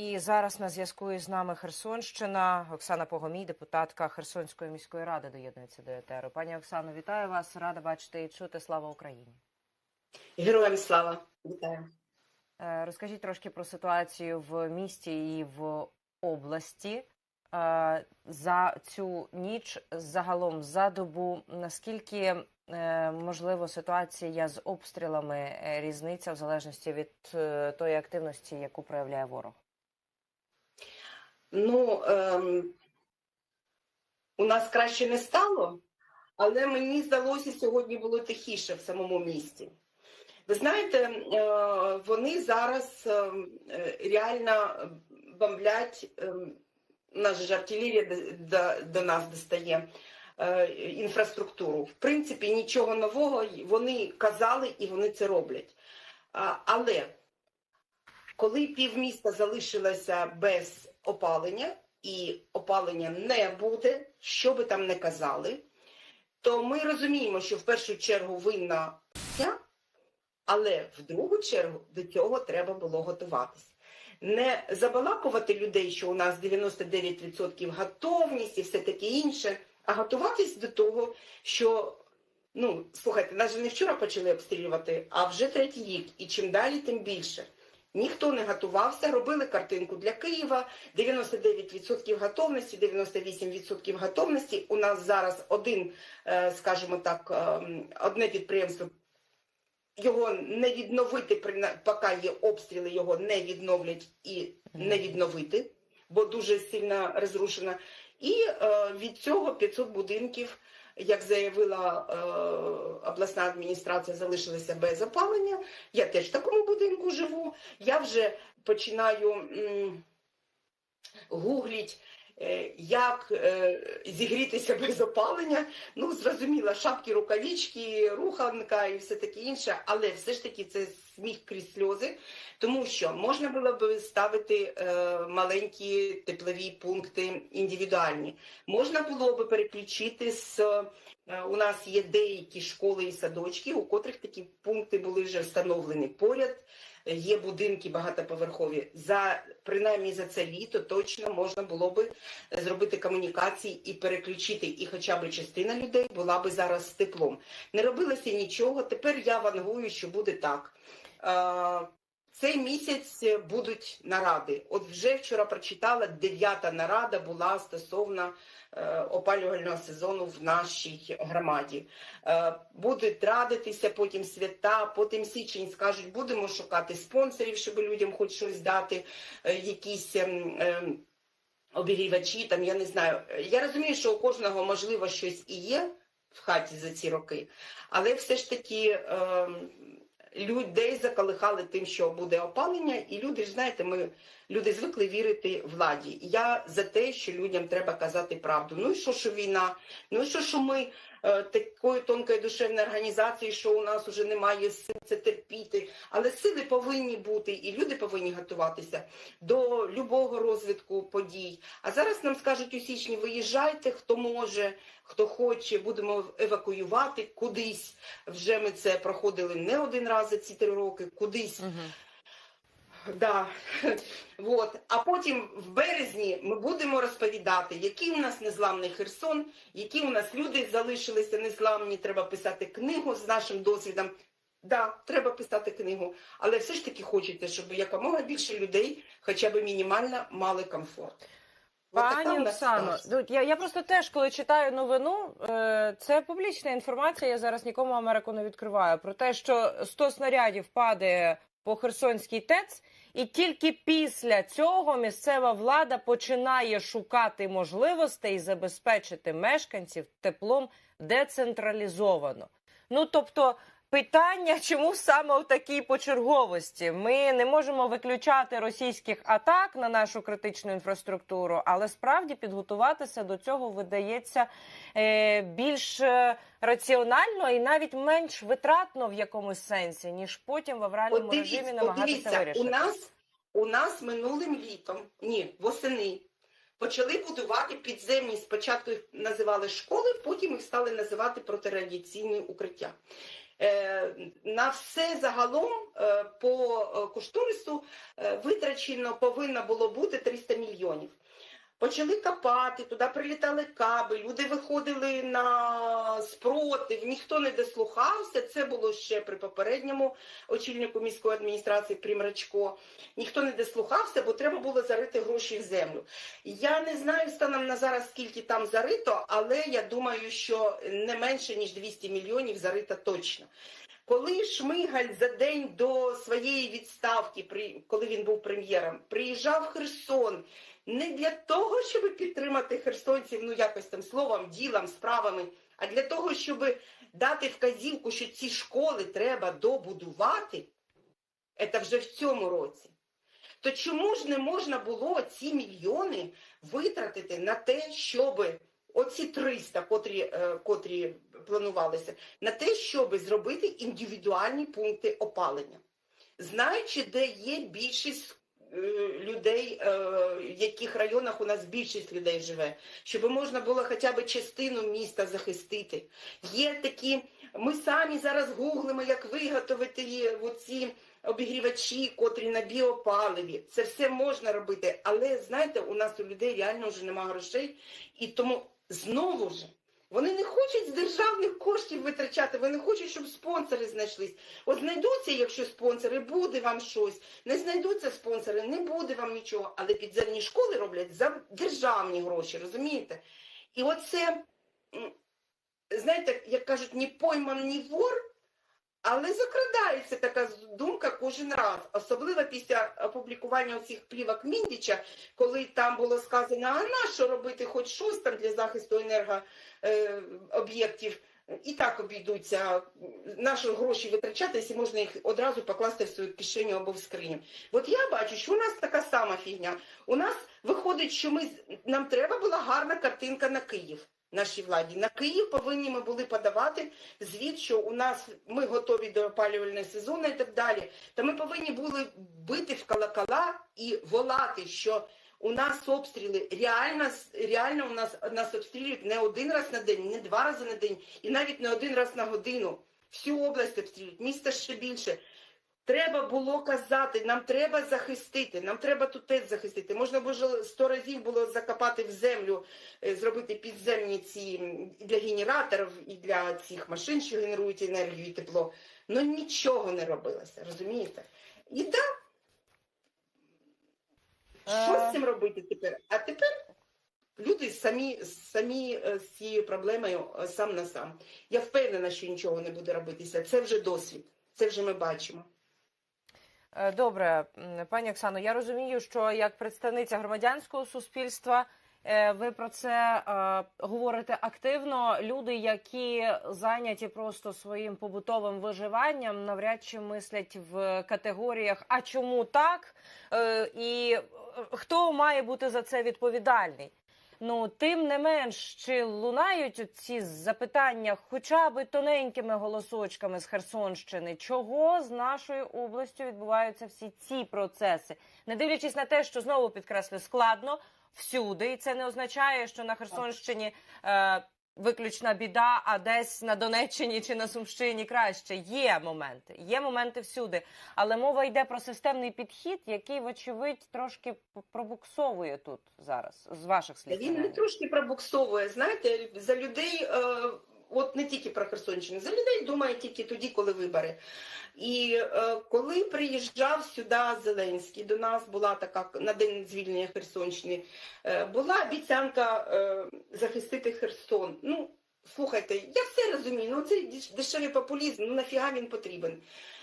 І зараз на зв'язку із нами Херсонщина. Оксана Погомій, депутатка Херсонської міської ради, доєднується до етеру. Пані Оксано, вітаю вас. Рада бачити і чути. Слава Україні. Героям слава! Вітаю. Е, Розкажіть трошки про ситуацію в місті і в області. Е, За цю ніч загалом за добу наскільки е, можливо ситуація з обстрілами різниця в залежності від тої активності, яку проявляє ворог? Ну, ем, у нас краще не стало, але мені здалося, сьогодні було тихіше в самому місті. Ви знаєте, е, вони зараз ем, е, реально бомблять, ем, у нас же артилерія до, нас достає е, інфраструктуру. В принципі, нічого нового вони казали і вони це роблять. Але коли півміста залишилося без опалення, і опалення не буде, що би там не казали, то ми розуміємо, що в першу чергу винна ця, але в другу чергу до цього треба було готуватися. Не забалакувати людей, що у нас 99% готовність і все таке інше, а готуватись до того, що ну слухайте, нас же не вчора почали обстрілювати, а вже третій рік. І чим далі, тим більше. Ніхто не готувався, робили картинку для Києва, 99% готовності, 98% готовності. У нас зараз один, е, скажімо так, ем, одне підприємство. Його не відновити, поки є обстріли, його не відновлять і не відновити, бо дуже сильно розрушена. І е, від цього 500 будинків, як заявила е, обласна адміністрація, залишилися без опалення. Я теж в такому будинку живу. Я вже починаю м, гугліть, е, як е, зігрітися без опалення. Ну, зрозуміло, шапки, рукавички, руханка і все таке інше, але все ж таки це сміх крізь сльози, тому що можна було б ставити е, маленькі теплові пункти індивідуальні. Можна було б переключити з. е, У нас є деякі школи і садочки, у котрих такі пункти були вже встановлені поряд. Е, Є будинки багатоповерхові. За принаймні за це літо точно можна було би зробити комунікації і переключити, і хоча б частина людей була би зараз з теплом. Не робилося нічого. Тепер я вангую, що буде так. Е, Цей місяць будуть наради. От вже вчора прочитала, дев'ята нарада була стосовно е, опалювального сезону в нашій громаді. Е, Будуть радитися потім свята, потім січень скажуть, будемо шукати спонсорів, щоб людям хоч щось дати, якісь. ем, ем, обігрівачі, там я не знаю. Я розумію, що у кожного можливо щось і є в хаті за ці роки, але все ж таки е, людей заколихали тим, що буде опалення, і люди ж знаєте, ми люди звикли вірити владі. Я за те, що людям треба казати правду. Ну і що, що війна? Ну і що, що ми такої тонкої душевної організації, що у нас вже немає сил це терпіти, але сили повинні бути, і люди повинні готуватися до любого розвитку подій. А зараз нам скажуть у січні: виїжджайте, хто може, хто хоче, будемо евакуювати кудись. Вже ми це проходили не один раз за ці три роки, кудись. Да. Вот. А потім в березні ми будемо розповідати, який у нас незламний Херсон, які у нас люди залишилися незламні. Треба писати книгу з нашим досвідом. Да, треба писати книгу, але все ж таки хочеться, щоб якомога більше людей, хоча б мінімально, мали комфорт. Пані Оксано, я, я просто теж, коли читаю новину, е, це публічна інформація. Я зараз нікому Америку не відкриваю про те, що 100 снарядів падає по Херсонській ТЕЦ, і тільки після цього місцева влада починає шукати можливостей забезпечити мешканців теплом децентралізовано. Ну тобто. Питання, чому саме в такій почерговості? Ми не можемо виключати російських атак на нашу критичну інфраструктуру, але справді підготуватися до цього видається е, більш е, раціонально і навіть менш витратно в якомусь сенсі, ніж потім в авральному От режимі дивіться, от намагатися дивіться, вирішити. у нас, у нас минулим літом, ні, восени, почали будувати підземні, спочатку їх називали школи, потім їх стали називати протирадіаційні укриття. Е, На все загалом е, по е, кошторису витрачено повинно було бути 300 мільйонів. Почали копати, туди прилітали каби, люди виходили на спротив, ніхто не дослухався. Це було ще при попередньому очільнику міської адміністрації Примрачко. Ніхто не дослухався, бо треба було зарити гроші в землю. Я не знаю станом на зараз, скільки там зарито, але я думаю, що не менше ніж 200 мільйонів зарито точно. Коли Шмигаль за день до своєї відставки, коли він був прем'єром, приїжджав Херсон не для того, щоб підтримати херсонців, ну якось там словом, ділом, справами, а для того, щоб дати вказівку, що ці школи треба добудувати, це вже в цьому році. То чому ж не можна було ці мільйони витратити на те, щоб оці 300, котрі, е, котрі планувалися, на те, щоб зробити індивідуальні пункти опалення, знаючи, де є більшість людей, е, в яких районах у нас більшість людей живе, щоб можна було хоча б частину міста захистити. Є такі, ми самі зараз гуглимо, як виготовити оці обігрівачі, котрі на біопаливі. Це все можна робити, але знаєте, у нас у людей реально вже немає грошей, і тому знову ж. Вони не хочуть з державних коштів витрачати, вони хочуть, щоб спонсори знайшлись. От знайдуться, якщо спонсори, буде вам щось. Не знайдуться спонсори, не буде вам нічого. Але підземні школи роблять за державні гроші, розумієте? І оце, знаєте, як кажуть, ні пойман, ні вор, але закрадається така думка кожен раз, особливо після опублікування цих плівок Міндіча, коли там було сказано, а на що робити хоч щось там для захисту енергооб'єктів, і так обійдуться, наші гроші витрачати, якщо можна їх одразу покласти в свою кишеню або в скриню. От я бачу, що у нас така сама фігня. У нас виходить, що ми, нам треба була гарна картинка на Київ. Нашій владі на Київ повинні ми були подавати звіт, що у нас ми готові до опалювального сезону і так далі. Та ми повинні були бити в колокола і волати, що у нас обстріли реально, реально у нас нас обстрілюють не один раз на день, не два рази на день, і навіть не один раз на годину. Всю область обстрілюють, місто ще більше. Треба було казати, нам треба захистити, нам треба тут захистити. Можна було сто разів було закопати в землю, е, зробити підземні ці для генераторів і для цих машин, що генерують енергію і тепло. Ну нічого не робилося, розумієте? І так, що Е. з цим робити тепер? А тепер люди самі, самі е, з цією проблемою е, сам на сам. Я впевнена, що нічого не буде робитися. Це вже досвід, це вже ми бачимо. Е, Добре, пані Оксано, я розумію, що як представниця громадянського суспільства е, ви про це е, говорите активно. Люди, які зайняті просто своїм побутовим виживанням, навряд чи мислять в категоріях А чому так? І хто має бути за це відповідальний? Ну, тим не менш, чи лунають ці запитання хоча б тоненькими голосочками з Херсонщини, чого з нашою областю відбуваються всі ці процеси, не дивлячись на те, що знову підкреслю складно всюди, і це не означає, що на Херсонщині е, виключна біда, а десь на Донеччині чи на Сумщині краще. Є моменти, є моменти всюди. Але мова йде про системний підхід, який, вочевидь, трошки пробуксовує тут зараз з ваших слів. Він не трошки пробуксовує. Знаєте, за людей, е, от не тільки про Херсонщину, за людей думає тільки тоді, коли вибори. І е, коли приїжджав сюди Зеленський, до нас була така на день звільнення Херсонщини, е, була обіцянка е, захистити Херсон. Ну, слухайте, я все розумію, ну деш- дешевий популізм, ну нафіга він потрібен.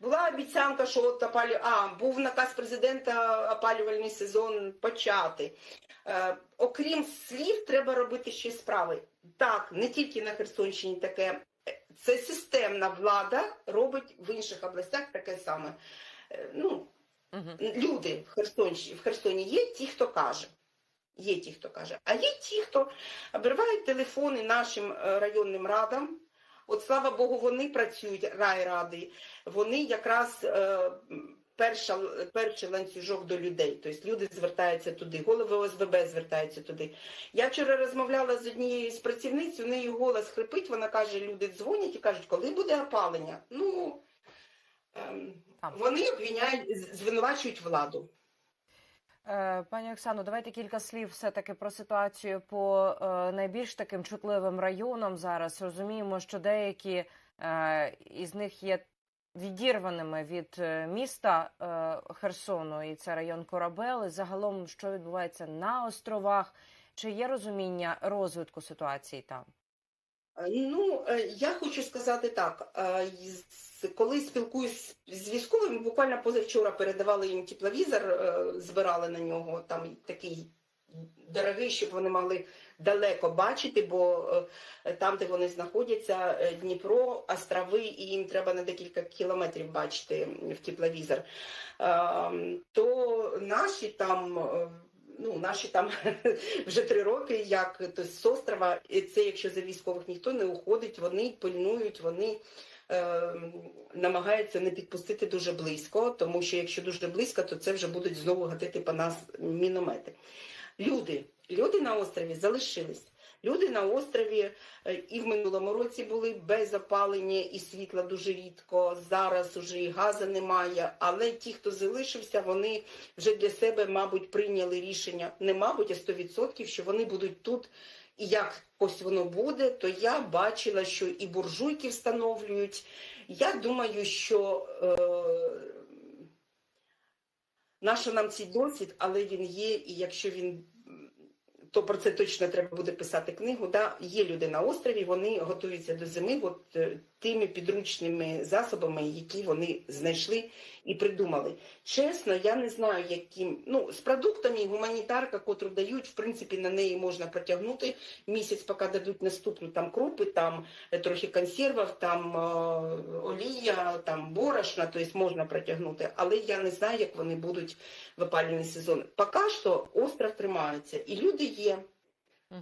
Була обіцянка, що от опалю... а, був наказ президента опалювальний сезон почати. Е, окрім слів, треба робити ще справи. Так, не тільки на Херсонщині таке. Це системна влада робить в інших областях таке саме. Е, ну, угу. люди в Херсоні, в Херсоні є ті, хто каже. Є ті, хто каже. А є ті, хто обривають телефони нашим е, районним радам. От слава Богу, вони працюють райради. Вони якраз е, перша, перший ланцюжок до людей. Тобто люди звертаються туди, голови ОСББ звертаються туди. Я вчора розмовляла з однією з працівниць, у неї голос хрипить, вона каже, люди дзвонять і кажуть, коли буде опалення? Ну, ем, вони обвиняють, звинувачують владу. Е, Пані Оксано, давайте кілька слів все-таки про ситуацію по е, найбільш таким чутливим районам зараз. Розуміємо, що деякі е, із них є відірваними від е, міста е, Херсону, і це район Корабел. Загалом, що відбувається на островах, чи є розуміння розвитку ситуації там? Е, Ну, я хочу сказати так. Коли спілкуюсь з військовими, буквально позавчора передавали їм тепловізор, збирали на нього там такий дорогий, щоб вони могли далеко бачити, бо е, там, де вони знаходяться, е, Дніпро, острови, і їм треба на декілька кілометрів бачити в тепловізор. Е, То наші там. е, Ну, наші там вже три роки, як то з острова, і це якщо за військових ніхто не уходить, вони пильнують, вони е, намагаються не підпустити дуже близько, тому що якщо дуже близько, то це вже будуть знову гатити по нас міномети. Люди, люди на острові залишились. Люди на острові е, і в минулому році були без опалення і світла дуже рідко. Зараз уже і газу немає. Але ті, хто залишився, вони вже для себе, мабуть, прийняли рішення не мабуть, а 100%, що вони будуть тут. І як ось воно буде, то я бачила, що і буржуйки встановлюють. Я думаю, що е, нащо нам цей досвід, але він є, і якщо він то про це точно треба буде писати книгу. Да? Є люди на острові, вони готуються до зими от, е, тими підручними засобами, які вони знайшли і придумали. Чесно, я не знаю, яким. Ну, з продуктами гуманітарка, котру дають, в принципі, на неї можна протягнути місяць, поки дадуть наступну там крупи, там е, трохи консервів, там е, олія, там борошна, тобто можна протягнути. Але я не знаю, як вони будуть в опалювальний сезон. Поки що остров тримається, і люди є.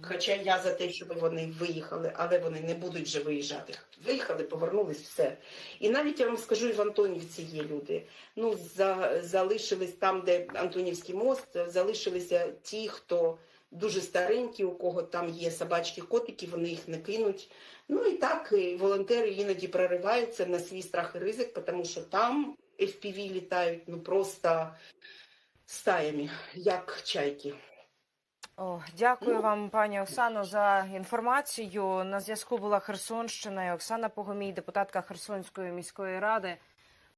Хоча я за те, щоб вони виїхали, але вони не будуть вже виїжджати. Виїхали, повернулись, все. І навіть я вам скажу, і в Антонівці є люди. Ну, за, залишились там, де Антонівський мост, залишилися ті, хто дуже старенькі, у кого там є собачки, котики, вони їх не кинуть. Ну і так, і волонтери іноді прориваються на свій страх і ризик, тому що там FPV літають ну просто стаями, як чайки. О, дякую Ну. вам, пані Оксано, за інформацію. На зв'язку була Херсонщина і Оксана Погомій, депутатка Херсонської міської ради.